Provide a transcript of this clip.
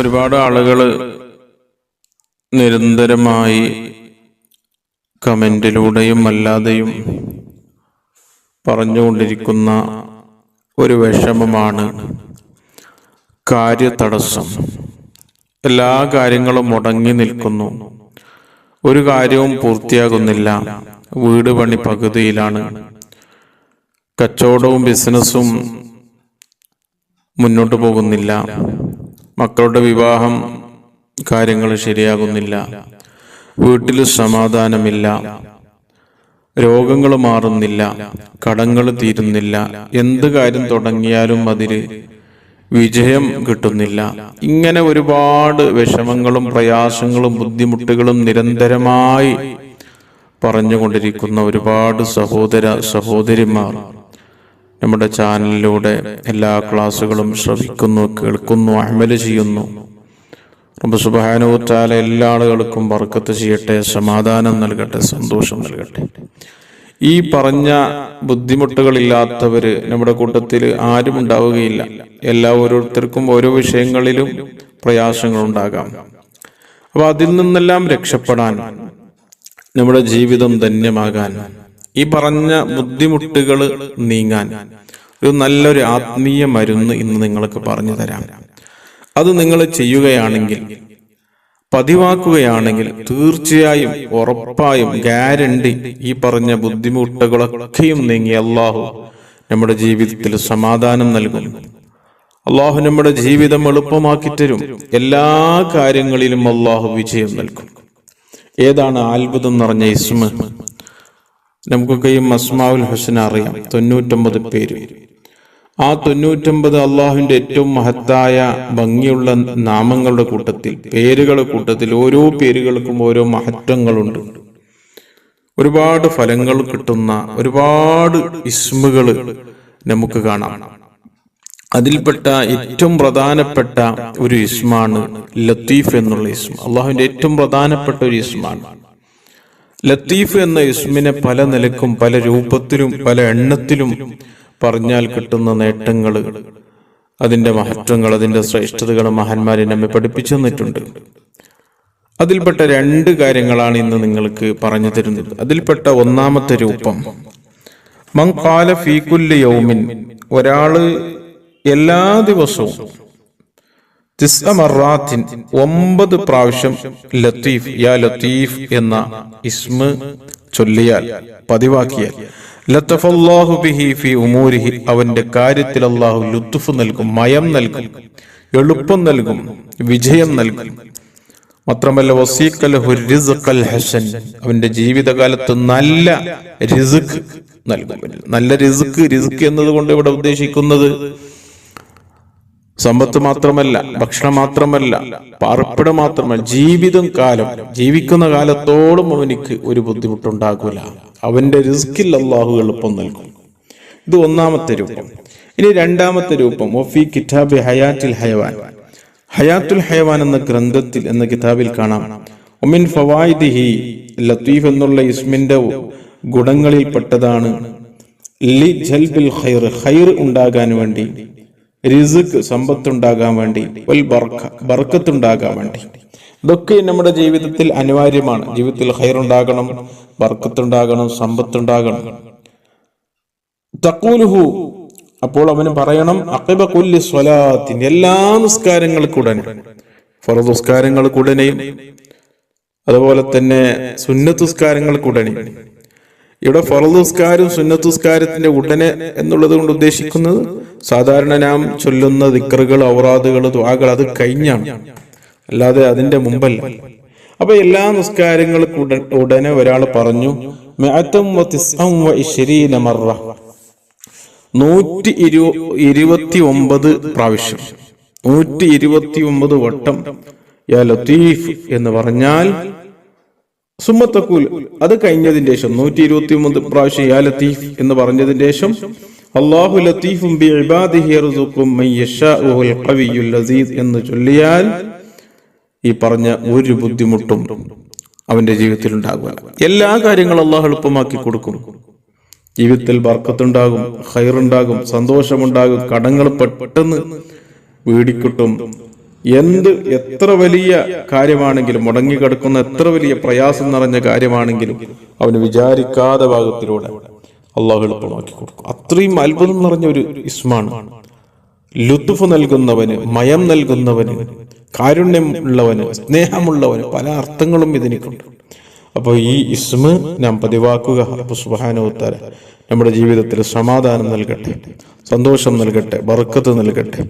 ഒരുപാട് ആളുകൾ നിരന്തരമായി കമന്റിലൂടെയും അല്ലാതെയും പറഞ്ഞുകൊണ്ടിരിക്കുന്ന ഒരു വിഷമമാണ് കാര്യതടസ്സം. എല്ലാ കാര്യങ്ങളും മുടങ്ങി നിൽക്കുന്നു. ഒരു കാര്യവും പൂർത്തിയാകുന്നില്ല. വീട് പണി പകുതിയിലാണ്. കച്ചവടവും ബിസിനസ്സും മുന്നോട്ട് പോകുന്നില്ല. മക്കളുടെ വിവാഹം കാര്യങ്ങൾ ശരിയാകുന്നില്ല. വീട്ടിൽ സമാധാനമില്ല. രോഗങ്ങൾ മാറുന്നില്ല. കടങ്ങൾ തീരുന്നില്ല. എന്ത് കാര്യം തുടങ്ങിയാലും അതിൽ വിജയം കിട്ടുന്നില്ല. ഇങ്ങനെ ഒരുപാട് വിഷമങ്ങളും പ്രയാസങ്ങളും ബുദ്ധിമുട്ടുകളും നിരന്തരമായി പറഞ്ഞുകൊണ്ടിരിക്കുന്ന ഒരുപാട് സഹോദര സഹോദരിമാർ നമ്മുടെ ചാനലിലൂടെ എല്ലാ ക്ലാസ്സുകളും ശ്രവിക്കുന്നു കേൾക്കുന്നു അമൽ ചെയ്യുന്നു. റബ്ബ് സുബാനുത്താല എല്ലാ ആളുകൾക്കും വർക്കത്ത് ചെയ്യട്ടെ സമാധാനം നൽകട്ടെ സന്തോഷം നൽകട്ടെ. ഈ പറഞ്ഞ ബുദ്ധിമുട്ടുകളില്ലാത്തവര് നമ്മുടെ കൂട്ടത്തിൽ ആരും ഉണ്ടാവുകയില്ല. എല്ലാ ഓരോരുത്തർക്കും ഓരോ വിഷയങ്ങളിലും പ്രയാസങ്ങൾ ഉണ്ടാകാം. അപ്പൊ അതിൽ നിന്നെല്ലാം രക്ഷപ്പെടാൻ നമ്മുടെ ജീവിതം ധന്യമാകാൻ ഈ പറഞ്ഞ ബുദ്ധിമുട്ടുകൾ നീങ്ങാൻ ഒരു നല്ലൊരു ആത്മീയ മരുന്ന് ഇന്ന് നിങ്ങൾക്ക് പറഞ്ഞു തരാം. അത് നിങ്ങൾ ചെയ്യുകയാണെങ്കിൽ പതിവാക്കുകയാണെങ്കിൽ തീർച്ചയായും ഉറപ്പായും ഗ്യാരണ്ടി ഈ പറഞ്ഞ ബുദ്ധിമുട്ടുകളൊക്കെയും നീങ്ങി അള്ളാഹു നമ്മുടെ ജീവിതത്തിൽ സമാധാനം നൽകും. അള്ളാഹു നമ്മുടെ ജീവിതം എളുപ്പമാക്കി തരും. എല്ലാ കാര്യങ്ങളിലും അള്ളാഹു വിജയം നൽകും. ഏതാണ് അത്ഭുതം നിറഞ്ഞ ഇസ്മ? നമുക്കൊക്കെ ഈ മസ്മാവുൽ ഹുസൻ അറിയാം. തൊണ്ണൂറ്റൊമ്പത് പേര്. ആ തൊണ്ണൂറ്റൊമ്പത് അള്ളാഹുവിന്റെ ഏറ്റവും മഹത്തായ ഭംഗിയുള്ള നാമങ്ങളുടെ കൂട്ടത്തിൽ പേരുകളുടെ കൂട്ടത്തിൽ ഓരോ പേരുകൾക്കും ഓരോ മഹത്വങ്ങളുണ്ട്. ഒരുപാട് ഫലങ്ങൾ കിട്ടുന്ന ഒരുപാട് ഇസ്മുകൾ നമുക്ക് കാണാം. അതിൽപ്പെട്ട ഏറ്റവും പ്രധാനപ്പെട്ട ഒരു ഇസ്മാണ് ലത്തീഫ് എന്നുള്ള ഇസ്മ അള്ളാഹുവിന്റെ ഏറ്റവും പ്രധാനപ്പെട്ട ഒരു ഇസ്മാണ്. ലത്തീഫ് എന്ന ഇസ്മിനെ പല നിലക്കും പല രൂപത്തിലും പല എണ്ണത്തിലും പറഞ്ഞാൽ കിട്ടുന്ന നേട്ടങ്ങൾ അതിന്റെ മഹത്വങ്ങൾ അതിന്റെ ശ്രേഷ്ഠതകൾ മഹാന്മാരെ നമ്മെ പഠിപ്പിച്ചു തന്നിട്ടുണ്ട്. അതിൽപ്പെട്ട രണ്ട് കാര്യങ്ങളാണ് ഇന്ന് നിങ്ങൾക്ക് പറഞ്ഞു തരുന്നത്. അതിൽപ്പെട്ട ഒന്നാമത്തെ രൂപം മങ്കാല ഫീകുല്ല യൗമിൻ ഒരാൾ എല്ലാ ദിവസവും ഒമ്പത് പ്രാവശ്യം ലത്തീഫ് യാ ലത്തീഫ് എന്ന ഇസ്മ ചൊല്ലിയാൽ പതിവാക്കിയാൽ ലത്തഫല്ലാഹു ബിഹി ഉമൂരിഹി അവന്റെ കാര്യത്തിൽ അള്ളാഹു ലുത്തുഫ് നൽകും മയം നൽകും എളുപ്പം നൽകും വിജയം നൽകും. മാത്രമല്ല ഹസൻ അവന്റെ ജീവിതകാലത്ത് നല്ല റിസ്ക് നൽകും. നല്ല റിസ്ക് റിസ്ക് എന്നതുകൊണ്ട് ഇവിടെ ഉദ്ദേശിക്കുന്നത് സമ്പത്ത് മാത്രമല്ല ഭക്ഷണം മാത്രമല്ല പാർപ്പിടം മാത്രമല്ല ജീവിതം കാലം ജീവിക്കുന്ന കാലത്തോളം അവനിക്ക് ഒരു ബുദ്ധിമുട്ടുണ്ടാകൂല അവന്റെ റിസ്കിൽ അള്ളാഹു എളുപ്പം നൽകും. ഇത് ഒന്നാമത്തെ രൂപം. ഇനി രണ്ടാമത്തെ രൂപം ഒഫി കിതാബി ഹയാറ്റിൽ ഹയവാൻ ഹയാത്തുൽ ഹയവാൻ എന്ന ഗ്രന്ഥത്തിൽ എന്ന കിതാബിൽ കാണാം. ഒമിൻ ഫവായിദിഹി ലത്തീഫ് എന്നുള്ള ഇസ്മിന്റെ ഗുണങ്ങളിൽപ്പെട്ടതാണ്. ലി ജൽബിൽ ഖൈർ ഖൈർ ഉണ്ടാകാൻ വേണ്ടി. റിസുക്ക് സമ്പത്തുണ്ടാകാൻ വേണ്ടി വൽ ബർക്ക ബർക്കത്തുണ്ടാകാൻ വേണ്ടി. ഇതൊക്കെ നമ്മുടെ ജീവിതത്തിൽ അനിവാര്യമാണ്. ജീവിതത്തിൽ ഹൈറുണ്ടാകണം ബർക്കത്തുണ്ടാകണം സമ്പത്തുണ്ടാകണം. തക്കൂലുഹു അപ്പോൾ അവന് പറയണം അക്കബ കൊല്ലി സ്വലാത്തിന് എല്ലാ നിസ്കാരങ്ങൾക്കുടനെ ഫറദ് നിസ്കാരങ്ങൾക്കുടനെയും അതുപോലെ തന്നെ സുന്നത്തുസ്കാരങ്ങൾക്കുടനെ ഇവിടെ ഫറദുസ്കാരം സുന്നത്തുസ്കാരത്തിന്റെ ഉടനെ എന്നുള്ളത് കൊണ്ട് ഉദ്ദേശിക്കുന്നത് സാധാരണ നാം ചൊല്ലുന്ന ദിക്കറുകൾ ഔറാദുകൾ ദ്വാകൾ അത് കഴിഞ്ഞാണ്. അല്ലാതെ അതിന്റെ മുമ്പല്ല. അപ്പൊ എല്ലാ നിസ്കാരങ്ങൾക്കും ഉടനെ ഒരാൾ പറഞ്ഞു നൂറ്റി ഇരു ഇരുപത്തി ഒമ്പത് പ്രാവശ്യം. നൂറ്റി ഇരുപത്തി ഒമ്പത് വട്ടം യാ ലത്തീഫ് എന്ന് പറഞ്ഞാൽ സുമ്മത്തക്കൂൽ. അത് കഴിഞ്ഞതിന് ശേഷം നൂറ്റി ഇരുപത്തി ഒമ്പത് പ്രാവശ്യം യാ ലത്തീഫ് എന്ന് പറഞ്ഞതിന് ശേഷം അള്ളാഹു ലത്തീഫും ബി ഇബാദിഹി യശാഉൽ ഖവിയുൽ അസീസ് എന്ന് ചൊല്ലിയാൽ ഈ പറഞ്ഞ ഒരു ബുദ്ധിമുട്ടും അവന്റെ ജീവിതത്തിൽ ഉണ്ടാകുക എല്ലാ കാര്യങ്ങളും അള്ളാഹു എളുപ്പമാക്കി കൊടുക്കും. ജീവിതത്തിൽ ബർക്കത്തുണ്ടാകും ഹൈറുണ്ടാകും സന്തോഷമുണ്ടാകും കടങ്ങൾ പെട്ടെന്ന് വീടിക്കിട്ടും. എന്ത് എത്ര വലിയ കാര്യമാണെങ്കിലും മുടങ്ങിക്കിടക്കുന്ന എത്ര വലിയ പ്രയാസം നിറഞ്ഞ കാര്യമാണെങ്കിലും അവന് വിചാരിക്കാതെ ഭാഗത്തിലൂടെ അള്ളാഹു എളുപ്പമാക്കി കൊടുക്കും. അത്രയും അത്ഭുതം നിറഞ്ഞ ഒരു ഇസ്മാണ്. ലുത്തുഫ് നൽകുന്നവന് മയം നൽകുന്നവന് കാരുണ്യം ഉള്ളവന് സ്നേഹമുള്ളവന് പല അർത്ഥങ്ങളും ഇതിനിക്കുണ്ട്. അപ്പോൾ ഈ ഇസ്മ നാം പതിവാക്കുക. സുബാനോത്താര നമ്മുടെ ജീവിതത്തിൽ സമാധാനം നൽകട്ടെ സന്തോഷം നൽകട്ടെ ബർക്കത്ത് നൽകട്ടെ.